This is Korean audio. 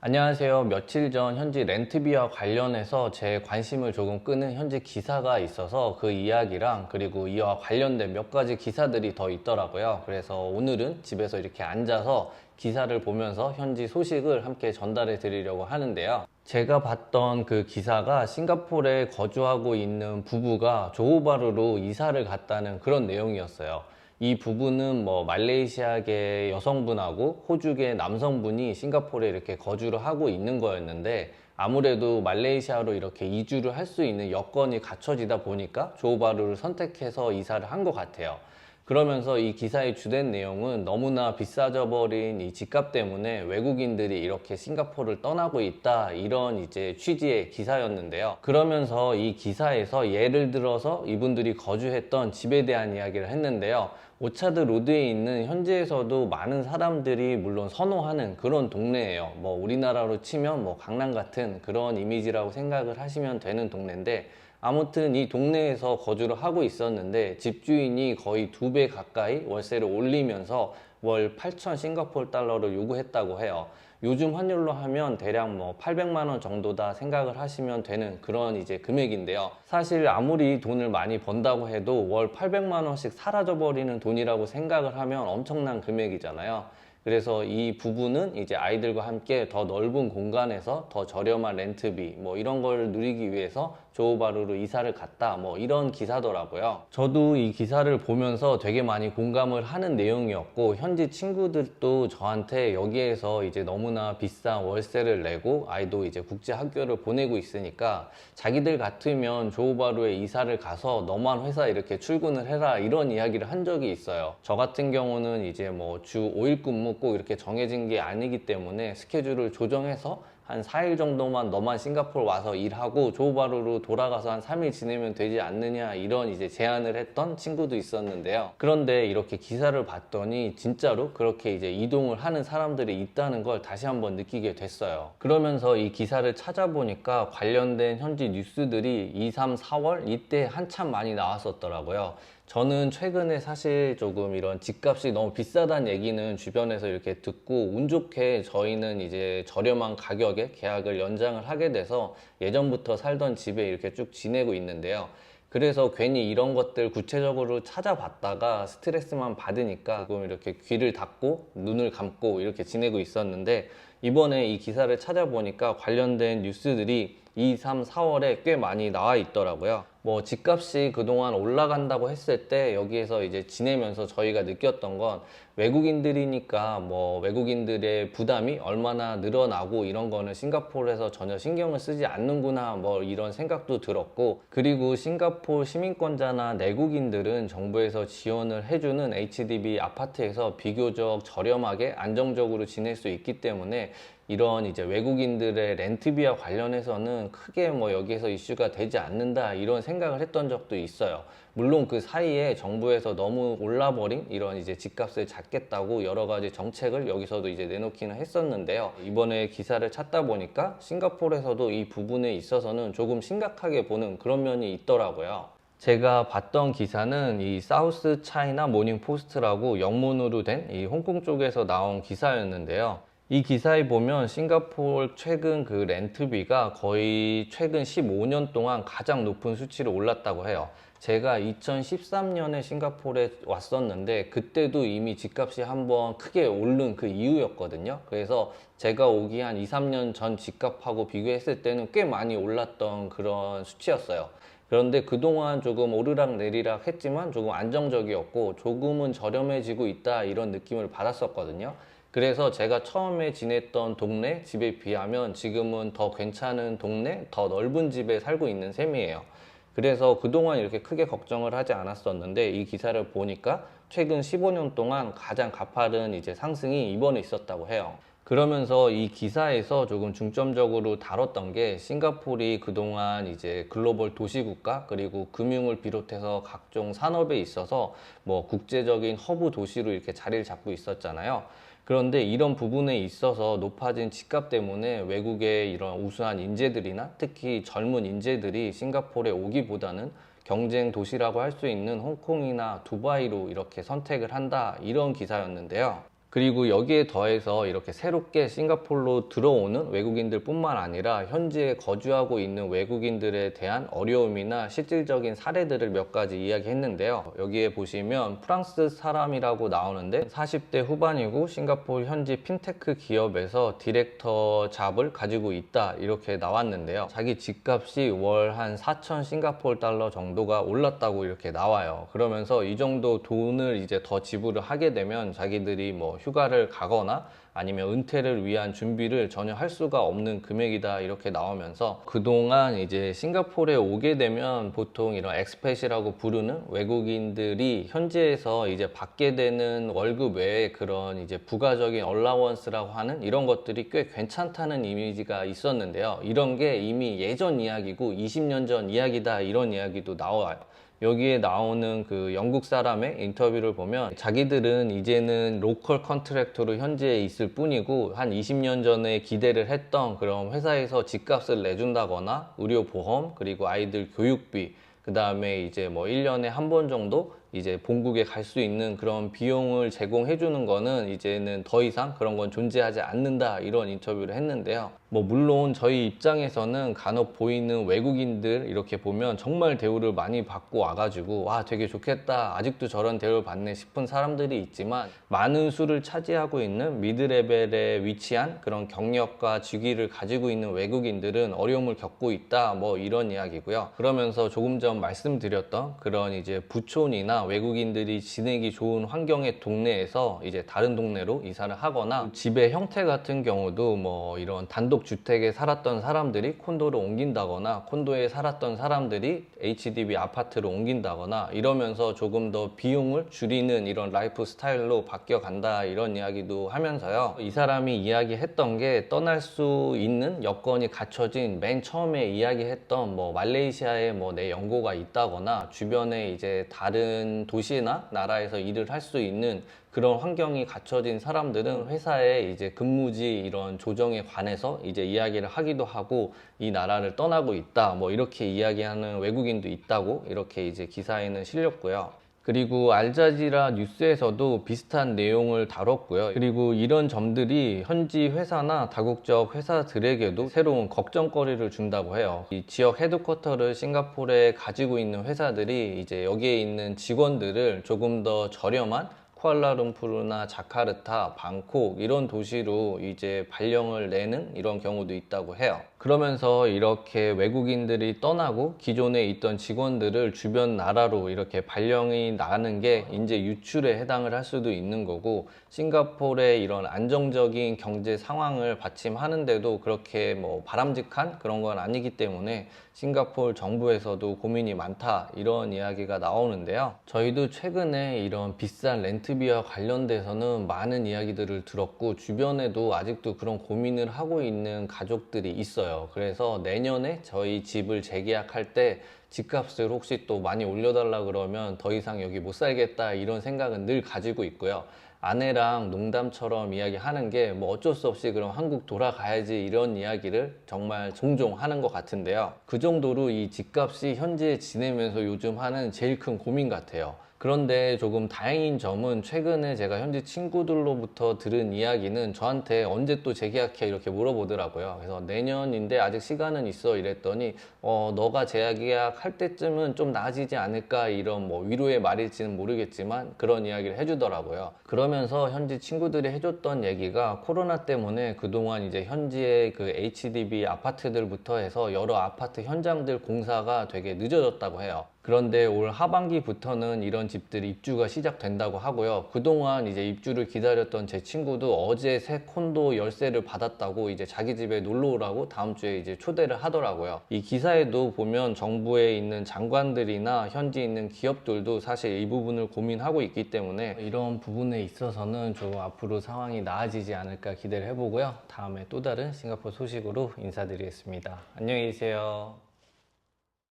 안녕하세요. 며칠 전 현지 렌트비와 관련해서 제 관심을 조금 끄는 현지 기사가 있어서 그 이야기랑 그리고 이와 관련된 몇 가지 기사들이 더 있더라고요. 그래서 오늘은 집에서 이렇게 앉아서 기사를 보면서 현지 소식을 함께 전달해 드리려고 하는데요. 제가 봤던 그 기사가 싱가포르에 거주하고 있는 부부가 조호바루로 이사를 갔다는 그런 내용이었어요. 이 부부는 뭐 말레이시아계 여성분하고 호주계 남성분이 싱가포르에 이렇게 거주를 하고 있는 거였는데 아무래도 말레이시아로 이렇게 이주를 할 수 있는 여건이 갖춰지다 보니까 조호바루를 선택해서 이사를 한 것 같아요. 그러면서 이 기사의 주된 내용은 너무나 비싸져 버린 이 집값 때문에 외국인들이 이렇게 싱가포르를 떠나고 있다 이런 이제 취지의 기사였는데요. 그러면서 이 기사에서 예를 들어서 이분들이 거주했던 집에 대한 이야기를 했는데요. 오차드 로드에 있는 현지에서도 많은 사람들이 물론 선호하는 그런 동네예요. 뭐 우리나라로 치면 뭐 강남 같은 그런 이미지라고 생각을 하시면 되는 동네인데 아무튼 이 동네에서 거주를 하고 있었는데 집주인이 거의 두 배 가까이 월세를 올리면서 월 8천 싱가포르 달러를 요구했다고 해요. 요즘 환율로 하면 대략 뭐 800만 원 정도다 생각을 하시면 되는 그런 이제 금액인데요. 사실 아무리 돈을 많이 번다고 해도 월 800만 원씩 사라져 버리는 돈이라고 생각을 하면 엄청난 금액이잖아요. 그래서 이 부부는 이제 아이들과 함께 더 넓은 공간에서 더 저렴한 렌트비 뭐 이런 걸 누리기 위해서 조호바루로 이사를 갔다 뭐 이런 기사더라고요. 저도 이 기사를 보면서 되게 많이 공감을 하는 내용이었고 현지 친구들도 저한테 여기에서 이제 너무나 비싼 월세를 내고 아이도 이제 국제 학교를 보내고 있으니까 자기들 같으면 조호바루에 이사를 가서 너만 회사 이렇게 출근을 해라 이런 이야기를 한 적이 있어요. 저 같은 경우는 이제 뭐 주 5일 근무 꼭 이렇게 정해진 게 아니기 때문에 스케줄을 조정해서 한 4일 정도만 너만 싱가포르 와서 일하고 조바루로 돌아가서 한 3일 지내면 되지 않느냐 이런 이제 제안을 했던 친구도 있었는데요. 그런데 이렇게 기사를 봤더니 진짜로 그렇게 이제 이동을 하는 사람들이 있다는 걸 다시 한번 느끼게 됐어요. 그러면서 이 기사를 찾아보니까 관련된 현지 뉴스들이 2, 3, 4월 이때 한참 많이 나왔었더라고요. 저는 최근에 사실 조금 이런 집값이 너무 비싸다는 얘기는 주변에서 이렇게 듣고 운 좋게 저희는 이제 저렴한 가격에 계약을 연장을 하게 돼서 예전부터 살던 집에 이렇게 쭉 지내고 있는데요. 그래서 괜히 이런 것들 구체적으로 찾아봤다가 스트레스만 받으니까 조금 이렇게 귀를 닫고 눈을 감고 이렇게 지내고 있었는데 이번에 이 기사를 찾아보니까 관련된 뉴스들이 2, 3, 4월에 꽤 많이 나와 있더라고요. 뭐 집값이 그동안 올라간다고 했을 때 여기에서 이제 지내면서 저희가 느꼈던 건 외국인들이니까 뭐 외국인들의 부담이 얼마나 늘어나고 이런 거는 싱가포르에서 전혀 신경을 쓰지 않는구나 뭐 이런 생각도 들었고 그리고 싱가포르 시민권자나 내국인들은 정부에서 지원을 해주는 HDB 아파트에서 비교적 저렴하게 안정적으로 지낼 수 있기 때문에 이런 이제 외국인들의 렌트비와 관련해서는 크게 뭐 여기에서 이슈가 되지 않는다 이런 생각을 했던 적도 있어요. 물론 그 사이에 정부에서 너무 올라버린 이런 이제 집값을 잡겠다고 여러 가지 정책을 여기서도 이제 내놓기는 했었는데요. 이번에 기사를 찾다 보니까 싱가포르에서도 이 부분에 있어서는 조금 심각하게 보는 그런 면이 있더라고요. 제가 봤던 기사는 이 사우스 차이나 모닝 포스트라고 영문으로 된 이 홍콩 쪽에서 나온 기사였는데요. 이 기사에 보면 싱가포르 최근 그 렌트비가 거의 최근 15년 동안 가장 높은 수치로 올랐다고 해요. 제가 2013년에 싱가포르에 왔었는데 그때도 이미 집값이 한번 크게 오른 그 이후였거든요. 그래서 제가 오기 한 2, 3년 전 집값하고 비교했을 때는 꽤 많이 올랐던 그런 수치였어요. 그런데 그동안 조금 오르락 내리락 했지만 조금 안정적이었고 조금은 저렴해지고 있다 이런 느낌을 받았었거든요. 그래서 제가 처음에 지냈던 동네 집에 비하면 지금은 더 괜찮은 동네, 더 넓은 집에 살고 있는 셈이에요. 그래서 그동안 이렇게 크게 걱정을 하지 않았었는데 이 기사를 보니까 최근 15년 동안 가장 가파른 이제 상승이 이번에 있었다고 해요. 그러면서 이 기사에서 조금 중점적으로 다뤘던 게 싱가포르이 그동안 이제 글로벌 도시국가 그리고 금융을 비롯해서 각종 산업에 있어서 뭐 국제적인 허브 도시로 이렇게 자리를 잡고 있었잖아요. 그런데 이런 부분에 있어서 높아진 집값 때문에 외국의 이런 우수한 인재들이나 특히 젊은 인재들이 싱가포르에 오기보다는 경쟁 도시라고 할 수 있는 홍콩이나 두바이로 이렇게 선택을 한다 이런 기사였는데요. 그리고 여기에 더해서 이렇게 새롭게 싱가포르로 들어오는 외국인들 뿐만 아니라 현지에 거주하고 있는 외국인들에 대한 어려움이나 실질적인 사례들을 몇 가지 이야기했는데요. 여기에 보시면 프랑스 사람이라고 나오는데 40대 후반이고 싱가포르 현지 핀테크 기업에서 디렉터 잡을 가지고 있다 이렇게 나왔는데요. 자기 집값이 월 한 4천 싱가포르 달러 정도가 올랐다고 이렇게 나와요. 그러면서 이 정도 돈을 이제 더 지불을 하게 되면 자기들이 뭐 휴가를 가거나 아니면 은퇴를 위한 준비를 전혀 할 수가 없는 금액이다 이렇게 나오면서 그동안 이제 싱가포르에 오게 되면 보통 이런 엑스펫이라고 부르는 외국인들이 현지에서 이제 받게 되는 월급 외에 그런 이제 부가적인 얼라원스라고 하는 이런 것들이 꽤 괜찮다는 이미지가 있었는데요. 이런 게 이미 예전 이야기고 20년 전 이야기다 이런 이야기도 나와요. 여기에 나오는 그 영국 사람의 인터뷰를 보면 자기들은 이제는 로컬 컨트랙터로 현지에 있을 뿐이고 한 20년 전에 기대를 했던 그런 회사에서 집값을 내준다거나 의료 보험 그리고 아이들 교육비 그 다음에 이제 뭐 1년에 한 번 정도 이제 본국에 갈 수 있는 그런 비용을 제공해 주는 거는 이제는 더 이상 그런 건 존재하지 않는다 이런 인터뷰를 했는데요. 뭐 물론 저희 입장에서는 간혹 보이는 외국인들 이렇게 보면 정말 대우를 많이 받고 와가지고 와 되게 좋겠다 아직도 저런 대우를 받네 싶은 사람들이 있지만 많은 수를 차지하고 있는 미드레벨에 위치한 그런 경력과 직위를 가지고 있는 외국인들은 어려움을 겪고 있다 뭐 이런 이야기고요. 그러면서 조금 전 말씀드렸던 그런 이제 부촌이나 외국인들이 지내기 좋은 환경의 동네에서 이제 다른 동네로 이사를 하거나 집의 형태 같은 경우도 뭐 이런 단독 주택에 살았던 사람들이 콘도로 옮긴다거나 콘도에 살았던 사람들이 HDB 아파트로 옮긴다거나 이러면서 조금 더 비용을 줄이는 이런 라이프 스타일로 바뀌어 간다 이런 이야기도 하면서요. 이 사람이 이야기했던 게 떠날 수 있는 여건이 갖춰진 맨 처음에 이야기했던 뭐 말레이시아에 뭐 내 연고가 있다거나 주변에 이제 다른 도시나 나라에서 일을 할 수 있는 그런 환경이 갖춰진 사람들은 회사의 이제 근무지 이런 조정에 관해서 이제 이야기를 하기도 하고 이 나라를 떠나고 있다 뭐 이렇게 이야기하는 외국인도 있다고 이렇게 이제 기사에는 실렸고요. 그리고 알자지라 뉴스에서도 비슷한 내용을 다뤘고요. 그리고 이런 점들이 현지 회사나 다국적 회사들에게도 새로운 걱정거리를 준다고 해요. 이 지역 헤드쿼터를 싱가포르에 가지고 있는 회사들이 이제 여기에 있는 직원들을 조금 더 저렴한 쿠알라룸푸르나 자카르타, 방콕 이런 도시로 이제 발령을 내는 이런 경우도 있다고 해요. 그러면서 이렇게 외국인들이 떠나고 기존에 있던 직원들을 주변 나라로 이렇게 발령이 나는 게 이제 유출에 해당을 할 수도 있는 거고 싱가포르의 이런 안정적인 경제 상황을 받침하는데도 그렇게 뭐 바람직한 그런 건 아니기 때문에 싱가포르 정부에서도 고민이 많다 이런 이야기가 나오는데요. 저희도 최근에 이런 비싼 렌트비와 관련돼서는 많은 이야기들을 들었고 주변에도 아직도 그런 고민을 하고 있는 가족들이 있어요. 그래서 내년에 저희 집을 재계약할 때 집값을 혹시 또 많이 올려달라 그러면 더 이상 여기 못 살겠다 이런 생각은 늘 가지고 있고요. 아내랑 농담처럼 이야기하는 게 뭐 어쩔 수 없이 그럼 한국 돌아가야지 이런 이야기를 정말 종종 하는 것 같은데요. 그 정도로 이 집값이 현지에 지내면서 요즘 하는 제일 큰 고민 같아요. 그런데 조금 다행인 점은 최근에 제가 현지 친구들로부터 들은 이야기는 저한테 언제 또 재계약해 이렇게 물어보더라고요. 그래서 내년인데 아직 시간은 있어 이랬더니 어 너가 재계약 할 때쯤은 좀 나아지지 않을까 이런 뭐 위로의 말일지는 모르겠지만 그런 이야기를 해주더라고요. 그러면서 현지 친구들이 해줬던 얘기가 코로나 때문에 그동안 이제 현지의 그 HDB 아파트들부터 해서 여러 아파트 현장들 공사가 되게 늦어졌다고 해요. 그런데 올 하반기부터는 이런 집들이 입주가 시작된다고 하고요. 그동안 이제 입주를 기다렸던 제 친구도 어제 새 콘도 열쇠를 받았다고 이제 자기 집에 놀러 오라고 다음 주에 이제 초대를 하더라고요. 이 기사에도 보면 정부에 있는 장관들이나 현지 있는 기업들도 사실 이 부분을 고민하고 있기 때문에 이런 부분에 있어서는 좀 앞으로 상황이 나아지지 않을까 기대를 해보고요. 다음에 또 다른 싱가포르 소식으로 인사드리겠습니다. 안녕히 계세요.